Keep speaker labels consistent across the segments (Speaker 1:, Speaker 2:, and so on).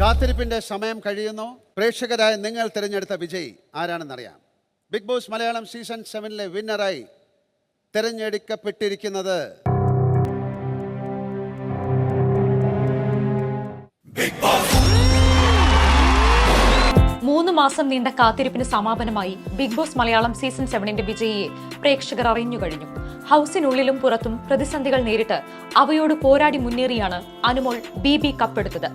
Speaker 1: കാത്തിരിപ്പിന്റെ സമയം കഴിയുന്നു. പ്രേക്ഷകരായ നിങ്ങൾ തിരഞ്ഞെടുത്ത വിജയി ആരാണെന്നറിയാം. ബിഗ് ബോസ് മലയാളം സീസൺ സെവനിലെ വിന്നറായി തിരഞ്ഞെടുക്കപ്പെട്ടിരിക്കുന്നത്
Speaker 2: മൂന്ന് മാസം നീണ്ട കാത്തിരിപ്പിന് സമാപനമായി ബിഗ് ബോസ് മലയാളം സീസൺ സെവനിന്റെ വിജയിയെ പ്രേക്ഷകർ അറിഞ്ഞു കഴിഞ്ഞു. ഹൗസിനുള്ളിലും പുറത്തും പ്രതിസന്ധികൾ നേരിട്ട് അവയോട് പോരാടി മുന്നേറിയാണ് അനുമോൾ ബി ബി കപ്പെടുത്തത്.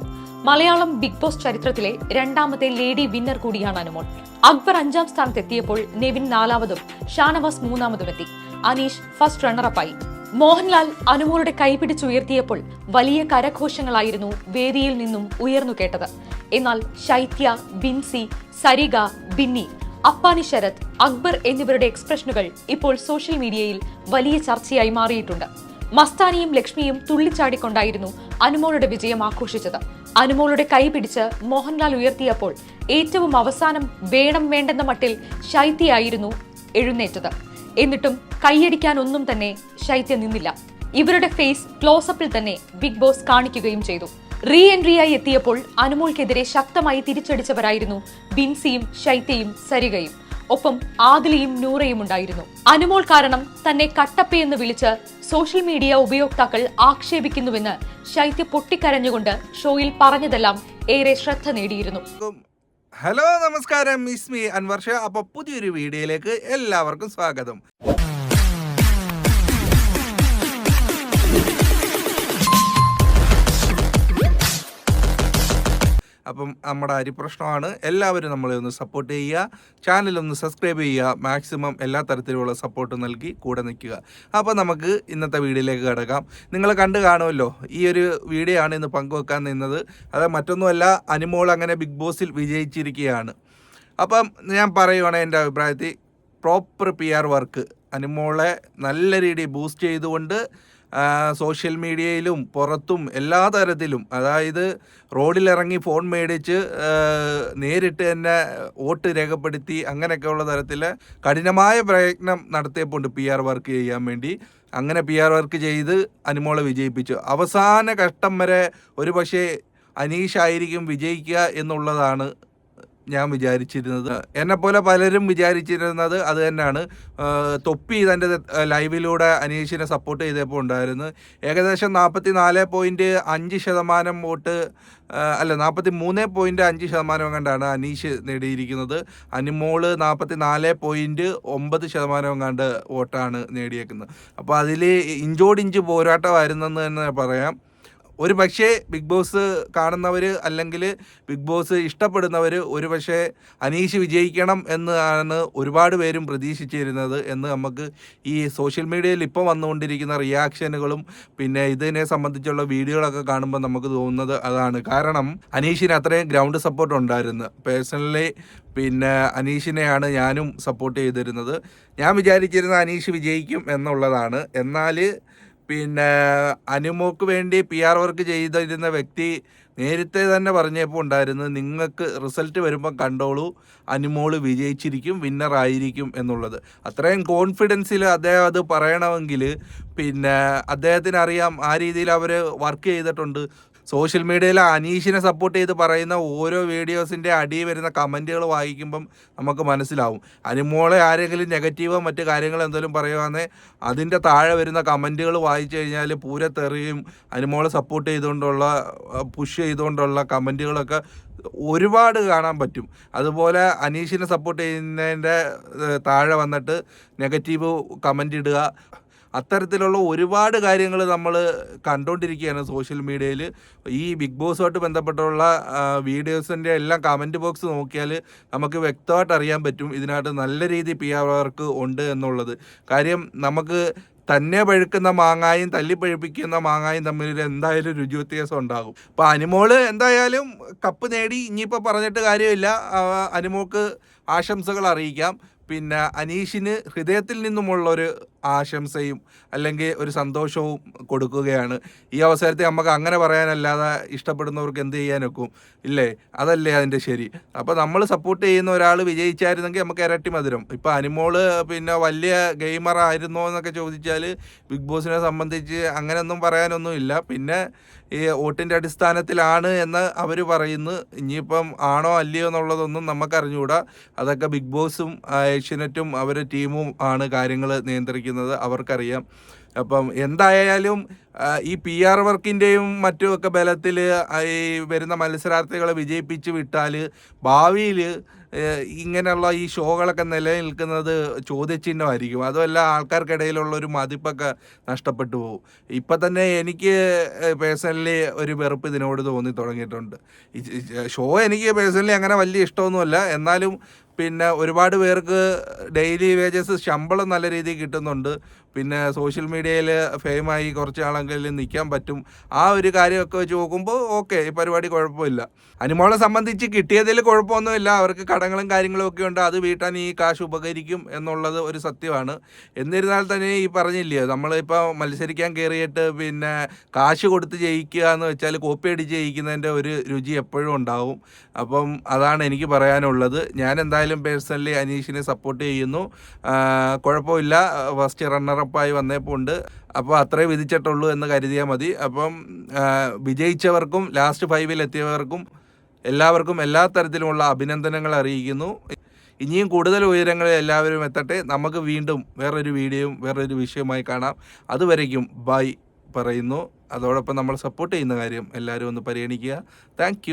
Speaker 2: മലയാളം ബിഗ് ബോസ് ചരിത്രത്തിലെ രണ്ടാമത്തെ ലേഡി വിന്നർ കൂടിയാണ് അനുമോൾ. അക്ബർ അഞ്ചാം സ്ഥാനത്തെത്തിയപ്പോൾ നെവിൻ നാലാമതും ഷാനവാസ് മൂന്നാമതും എത്തി അനീഷ് ഫസ്റ്റ് റണ്ണറപ്പായി മോഹൻലാൽ അനുമോളുടെ കൈപിടിച്ചുയർത്തിയപ്പോൾ വലിയ കരഘോഷങ്ങളായിരുന്നു വേദിയിൽ നിന്നും ഉയർന്നു കേട്ടത്. എന്നാൽ ശൈത്യ ബിൻസി സരിഗ ബിന്നി അപ്പാനി ശരത് അക്ബർ എന്നിവരുടെ എക്സ്പ്രഷനുകൾ ഇപ്പോൾ സോഷ്യൽ മീഡിയയിൽ വലിയ ചർച്ചയായി മാറിയിട്ടുണ്ട്. മസ്താനിയും ലക്ഷ്മിയും തുള്ളിച്ചാടിക്കൊണ്ടായിരുന്നു അനുമോളുടെ വിജയം ആഘോഷിച്ചത്. അനുമോളുടെ കൈ പിടിച്ച് മോഹൻലാൽ ഉയർത്തിയപ്പോൾ ഏറ്റവും അവസാനം വേണം വേണ്ടെന്ന മട്ടിൽ ശൈത്യയായിരുന്നു എഴുന്നേറ്റത്. എന്നിട്ടും കൈയടിക്കാൻ ഒന്നും തന്നെ ശൈത്യ നിന്നില്ല. ഇവരുടെ ഫേസ് ക്ലോസപ്പിൽ തന്നെ ബിഗ് ബോസ് കാണിക്കുകയും ചെയ്തു. റീ എൻട്രിയായി എത്തിയപ്പോൾ അനുമോൾക്കെതിരെ ശക്തമായി തിരിച്ചടിച്ചവരായിരുന്നു ബിൻസിയും ശൈത്യയും സരികയും. ഒപ്പം ആദിലയും നൂറയും ഉണ്ടായിരുന്നു. അനുമോൾ കാരണം തന്നെ കട്ടപ്പയെന്ന് വിളിച്ച് സോഷ്യൽ മീഡിയ ഉപയോക്താക്കൾ ആക്ഷേപിക്കുന്നുവെന്ന് ശൈത്യ പൊട്ടിക്കരഞ്ഞുകൊണ്ട് ഷോയിൽ പറഞ്ഞതെല്ലാം ഏറെ ശ്രദ്ധ നേടിയിരുന്നു.
Speaker 3: ഹലോ നമസ്കാരം. Miss me Anwarsha. അപ്പോൾ പുതിയൊരു വീഡിയോയിലേക്ക് എല്ലാവർക്കും സ്വാഗതം. അപ്പം നമ്മുടെ അരി പ്രശ്നമാണ്. എല്ലാവരും നമ്മളെ ഒന്ന് സപ്പോർട്ട് ചെയ്യുക. ചാനൽ ഒന്ന് സബ്സ്ക്രൈബ് ചെയ്യുക. മാക്സിമം എല്ലാ തരത്തിലുള്ള സപ്പോർട്ട് നൽകി കൂടെ നിൽക്കുക. അപ്പോൾ നമുക്ക് ഇന്നത്തെ വീഡിയോയിലേക്ക് കിടക്കാം. നിങ്ങൾ കണ്ടു കാണുമല്ലോ. ഈ ഒരു വീഡിയോ ആണ് ഇന്ന് പങ്കുവെക്കാൻ നിന്നത്. അത് മറ്റൊന്നുമല്ല അനുമോൾ അങ്ങനെ ബിഗ് ബോസിൽ വിജയിച്ചിരിക്കുകയാണ്. അപ്പം ഞാൻ പറയുവാണ് എന്റെ അഭിപ്രായത്തിൽ പ്രോപ്പർ പി ആർ വർക്ക് അനുമോളെ നല്ല രീതിയിൽ ബൂസ്റ്റ് ചെയ്തുകൊണ്ട് സോഷ്യൽ മീഡിയയിലും പുറത്തും എല്ലാ തരത്തിലും അതായത് റോഡിലിറങ്ങി ഫോൺ മേടിച്ച് നേരിട്ട് തന്നെ വോട്ട് രേഖപ്പെടുത്തി അങ്ങനെയൊക്കെയുള്ള തരത്തിൽ കഠിനമായ പ്രയത്നം നടത്തിയപ്പോണ്ട് പി ആർ വർക്ക് ചെയ്യാൻ വേണ്ടി. അങ്ങനെ പി ആർ വർക്ക് ചെയ്ത് അനുമോളെ വിജയിപ്പിച്ചു. അവസാന കഷ്ടം വരെ ഒരു പക്ഷേ അനീഷായിരിക്കും വിജയിക്കുക എന്നുള്ളതാണ് ഞാൻ വിചാരിച്ചിരുന്നത്. എന്നെ പോലെ പലരും വിചാരിച്ചിരുന്നത് അത് തന്നെയാണ്. തൊപ്പി തന്റെ ലൈവിലൂടെ അനീഷിനെ സപ്പോർട്ട് ചെയ്തപ്പോൾ ഉണ്ടായിരുന്നു. ഏകദേശം നാൽപ്പത്തി നാല് പോയിന്റ് അഞ്ച് ശതമാനം വോട്ട് അല്ല നാൽപ്പത്തി മൂന്ന് പോയിന്റ് അഞ്ച് ശതമാനം കണ്ടാണ് അനീഷ് നേടിയിരിക്കുന്നത്. അനിമോൾ നാൽപ്പത്തി നാല് പോയിന്റ് ഒമ്പത് ശതമാനം കണ്ട് വോട്ടാണ് നേടിയേക്കുന്നത്. അപ്പോൾ അതിൽ ഇഞ്ചോടിഞ്ച് പോരാട്ടമായിരുന്നെന്ന് തന്നെ പറയാം. ഒരു പക്ഷേ ബിഗ് ബോസ് കാണുന്നവർ അല്ലെങ്കിൽ ബിഗ് ബോസ് ഇഷ്ടപ്പെടുന്നവർ ഒരു പക്ഷേ അനീഷ് വിജയിക്കണം എന്നാണ് ഒരുപാട് പേരും പ്രതീക്ഷിച്ചിരുന്നത് എന്ന് നമുക്ക് ഈ സോഷ്യൽ മീഡിയയിൽ ഇപ്പോൾ വന്നുകൊണ്ടിരിക്കുന്ന റിയാക്ഷനുകളും പിന്നെ ഇതിനെ സംബന്ധിച്ചുള്ള വീഡിയോകളൊക്കെ കാണുമ്പോൾ നമുക്ക് തോന്നുന്നത് അതാണ്. കാരണം അനീഷിന് അത്രയും ഗ്രൗണ്ട് സപ്പോർട്ട് ഉണ്ടായിരുന്നു. പേഴ്സണലി പിന്നെ അനീഷിനെയാണ് ഞാനും സപ്പോർട്ട് ചെയ്തിരുന്നത്. ഞാൻ വിചാരിച്ചിരുന്ന അനീഷ് വിജയിക്കും എന്നുള്ളതാണ്. എന്നാൽ പിന്നെ അനുമോക്ക് വേണ്ടി പി ആർ വർക്ക് ചെയ്തിരുന്ന വ്യക്തി നേരത്തെ തന്നെ പറഞ്ഞപ്പോൾ ഉണ്ടായിരുന്നു നിങ്ങൾക്ക് റിസൾട്ട് വരുമ്പോൾ കണ്ടോളൂ അനുമോൾ വിജയിച്ചിരിക്കും വിന്നർ ആയിരിക്കും എന്നുള്ളത്. അത്രയും കോൺഫിഡൻസിൽ അദ്ദേഹം അത് പറയണമെങ്കിൽ പിന്നെ അദ്ദേഹത്തിന് അറിയാം ആ രീതിയിൽ അവർ വർക്ക് ചെയ്തിട്ടുണ്ട്. സോഷ്യൽ മീഡിയയിൽ അനീഷിനെ സപ്പോർട്ട് ചെയ്ത് പറയുന്ന ഓരോ വീഡിയോസിന്റെ അടിയിൽ വരുന്ന കമന്റുകൾ വായിക്കുമ്പം നമുക്ക് മനസ്സിലാവും. അനുമോളെ ആരെങ്കിലും നെഗറ്റീവോ മറ്റു കാര്യങ്ങളോ എന്തെങ്കിലും പറയുവാന്നെ അതിന്റെ താഴെ വരുന്ന കമന്റുകൾ വായിച്ചു കഴിഞ്ഞാൽ പൂരത്തെറിയും. അനുമോളെ സപ്പോർട്ട് ചെയ്തുകൊണ്ടുള്ള പുഷ് ചെയ്തുകൊണ്ടുള്ള കമന്റുകളൊക്കെ ഒരുപാട് കാണാൻ പറ്റും. അതുപോലെ അനീഷിനെ സപ്പോർട്ട് ചെയ്യുന്നതിന്റെ താഴെ വന്നിട്ട് നെഗറ്റീവ് കമന്റ് ഇടുക. അത്തരത്തിലുള്ള ഒരുപാട് കാര്യങ്ങൾ നമ്മൾ കണ്ടുകൊണ്ടിരിക്കുകയാണ് സോഷ്യൽ മീഡിയയിൽ ഈ ബിഗ് ബോസുമായിട്ട് ബന്ധപ്പെട്ടുള്ള വീഡിയോസിന്റെ എല്ലാം കമന്റ് ബോക്സ് നോക്കിയാൽ നമുക്ക് വ്യക്തമായിട്ട് അറിയാൻ പറ്റും ഇതിനകത്ത് നല്ല രീതി പി ആർ വർക്ക് ഉണ്ട് എന്നുള്ളത്. കാര്യം നമുക്ക് തന്നെ പഴുക്കുന്ന മാങ്ങായും തല്ലി പഴുപ്പിക്കുന്ന മാങ്ങായും തമ്മിൽ എന്തായാലും രുചി വ്യത്യാസം ഉണ്ടാകും. അപ്പോൾ അനുമോൾ എന്തായാലും കപ്പ് നേടി ഇനിയിപ്പോൾ പറഞ്ഞിട്ട് കാര്യമില്ല. അനുമോൾക്ക് ആശംസകൾ അറിയിക്കാം. പിന്നെ അനീഷിന് ഹൃദയത്തിൽ നിന്നുമുള്ളൊരു ആശംസയും അല്ലെങ്കിൽ ഒരു സന്തോഷവും കൊടുക്കുകയാണ്. ഈ അവസരത്തിൽ നമുക്ക് അങ്ങനെ പറയാനല്ലാതെ ഇഷ്ടപ്പെടുന്നവർക്ക് എന്ത് ചെയ്യാനൊക്കും? ഇല്ലേ? അതല്ലേ അതിന്റെ ശരി. അപ്പോൾ നമ്മൾ സപ്പോർട്ട് ചെയ്യുന്ന ഒരാൾ വിജയിച്ചായിരുന്നെങ്കിൽ നമുക്ക് ഇരട്ടി മധുരം. ഇപ്പോൾ അനിമോൾ പിന്നെ വലിയ ഗെയിമർ ആയിരുന്നോ എന്നൊക്കെ ചോദിച്ചാൽ ബിഗ് ബോസിനെ സംബന്ധിച്ച് അങ്ങനെയൊന്നും പറയാനൊന്നും ഇല്ല. പിന്നെ ഈ വോട്ടിന്റെ അടിസ്ഥാനത്തിലാണ് എന്ന് അവർ പറയുന്നു. ഇനിയിപ്പം ആണോ അല്ലയോ എന്നുള്ളതൊന്നും നമുക്കറിഞ്ഞുകൂടാ. അതൊക്കെ ബിഗ് ബോസും ഏഷ്യനെറ്റും അവരുടെ ടീമും ആണ് കാര്യങ്ങൾ നിയന്ത്രിക്കുന്നത്. അവർക്കറിയാം. അപ്പം എന്തായാലും ഈ പി ആർ വർക്കിന്റെയും മറ്റുമൊക്കെ ബലത്തിൽ ഈ വരുന്ന മത്സരാർത്ഥികളെ വിജയിപ്പിച്ച് വിട്ടാൽ ഭാവിയിൽ ഇങ്ങനെയുള്ള ഈ ഷോകളൊക്കെ നിലനിൽക്കുന്നത് ചോദ്യചിഹ്നമായിരിക്കും. അതുമല്ല ആൾക്കാർക്കിടയിലുള്ള ഒരു മതിപ്പൊക്കെ നഷ്ടപ്പെട്ടു പോകും ഇപ്പം തന്നെ എനിക്ക് പേഴ്സണലി ഒരു വെറുപ്പ് ഇതിനോട് തോന്നി തുടങ്ങിയിട്ടുണ്ട്. ഷോ എനിക്ക് പേഴ്സണലി അങ്ങനെ വലിയ ഇഷ്ടമൊന്നുമല്ല. എന്നാലും പിന്നെ ഒരുപാട് പേർക്ക് ഡെയിലി വേജസ് ശമ്പളം നല്ല രീതിയിൽ കിട്ടുന്നുണ്ട്. പിന്നെ സോഷ്യൽ മീഡിയയിൽ ഫെയിമായി കുറച്ച് ആളെങ്കിലും നിൽക്കാൻ പറ്റും. ആ ഒരു കാര്യമൊക്കെ വെച്ച് നോക്കുമ്പോൾ ഓക്കെ ഈ പരിപാടി കുഴപ്പമില്ല. അനിമോളെ സംബന്ധിച്ച് കിട്ടിയതിൽ കുഴപ്പമൊന്നുമില്ല. അവർക്ക് കടങ്ങളും കാര്യങ്ങളും ഒക്കെ ഉണ്ട്. അത് വീട്ടാൻ ഈ കാശ് ഉപകരിക്കും എന്നുള്ളത് ഒരു സത്യമാണ്. എന്നിരുന്നാൽ തന്നെ ഈ പറഞ്ഞില്ലേ നമ്മളിപ്പോൾ മത്സരിക്കാൻ കയറിയിട്ട് പിന്നെ കാശ് കൊടുത്ത് ജയിക്കുക എന്ന് വെച്ചാൽ കോപ്പി അടിച്ച് ജയിക്കുന്നതിന്റെ ഒരു രുചി എപ്പോഴും ഉണ്ടാവും. അപ്പം അതാണ് എനിക്ക് പറയാനുള്ളത്. ഞാൻ എന്തായാലും പേഴ്സണലി അനീഷിനെ സപ്പോർട്ട് ചെയ്യുന്നു. കുഴപ്പമില്ല. ഫസ്റ്റ് റണ്ണറപ്പായി വന്നപ്പോൾ ഉണ്ട് അപ്പോൾ അത്രേ വിധിച്ചിട്ടുള്ളൂ എന്ന് കരുതിയാൽ മതി. അപ്പം വിജയിച്ചവർക്കും ലാസ്റ്റ് ഫൈവിൽ എത്തിയവർക്കും എല്ലാവർക്കും എല്ലാ തരത്തിലുമുള്ള അഭിനന്ദനങ്ങൾ അറിയിക്കുന്നു. ഇനിയും കൂടുതൽ ഉയരങ്ങളിൽ എല്ലാവരും എത്തട്ടെ. നമുക്ക് വീണ്ടും വേറൊരു വീഡിയോയും വേറൊരു വിഷയവുമായി കാണാം. അതുവരേക്കും ബൈ പറയുന്നു. അതോടൊപ്പം നമ്മൾ സപ്പോർട്ട് ചെയ്യുന്ന കാര്യം എല്ലാവരും ഒന്ന് പരിഗണിക്കുക. താങ്ക്